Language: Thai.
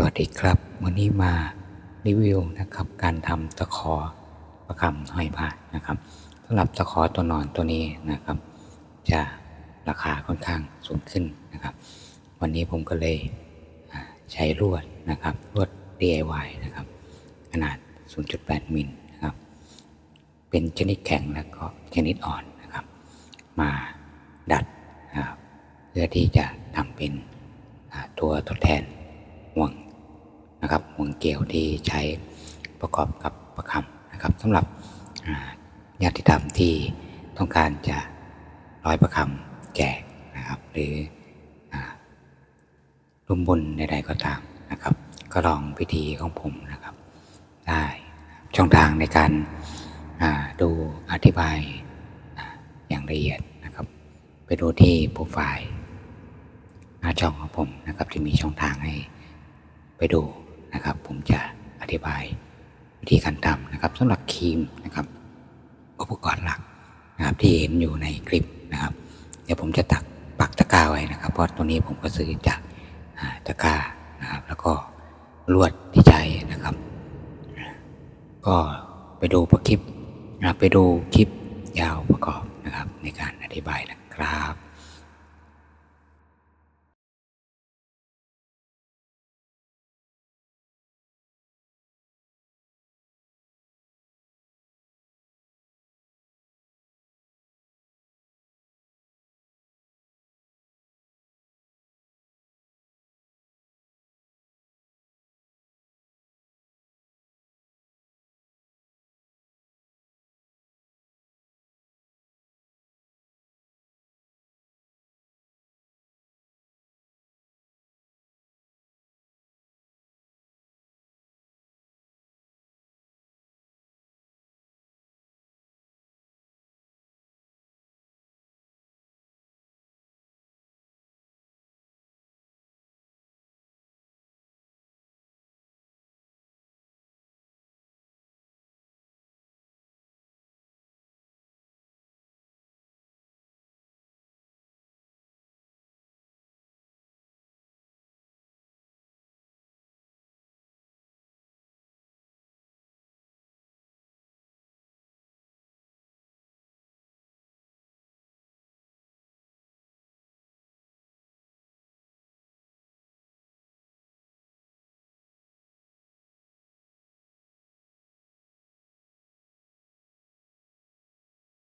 สวัสดีครับวันนี้มารีวิวนะครับ การทำตะขอประคำห้อยผ้านะครับสำหรับตะขอตัวนอนตัวนี้นะครับ จะราคาค่อนข้างสูงขึ้นนะครับ วันนี้ผมก็เลยใช้ลวดนะครับลวด DIY นะครับ ขนาด 0.8 มิลนะครับ เป็นชนิดแข็งและก็ชนิดอ่อนนะครับ มาดัดนะครับเพื่อที่จะทำเป็นตัวทดแทนห่วง นะครับห่วงเกลียวที่ใช้ประกอบกับประคำนะครับสำหรับญาติธรรมที่ต้องการจะร้อยประคำแจกนะครับหรือร่วมบุญใดๆก็ตามนะครับ ก็ลองพิธีของผมนะครับ ได้ช่องทางในการดูอธิบายอย่างละเอียดนะครับ ไปดูที่โปรไฟล์หน้าช่องของผมนะครับที่มีช่องทางให้ไปดู นะครับ ผมจะอธิบายวิธีการทำนะครับสำหรับครีมนะครับ อุปกรณ์หลักนะครับที่เห็นอยู่ในคลิปนะครับ เดี๋ยวผมจะตักปักตะกร้าไว้นะครับ เพราะตัวนี้ผมก็ซื้อจากตะกร้านะครับ แล้วก็ลวดที่ใช้นะครับ ก็ไปดูประคลิปนะไปดูคลิปยาวประกอบนะครับ ในการอธิบายนะครับ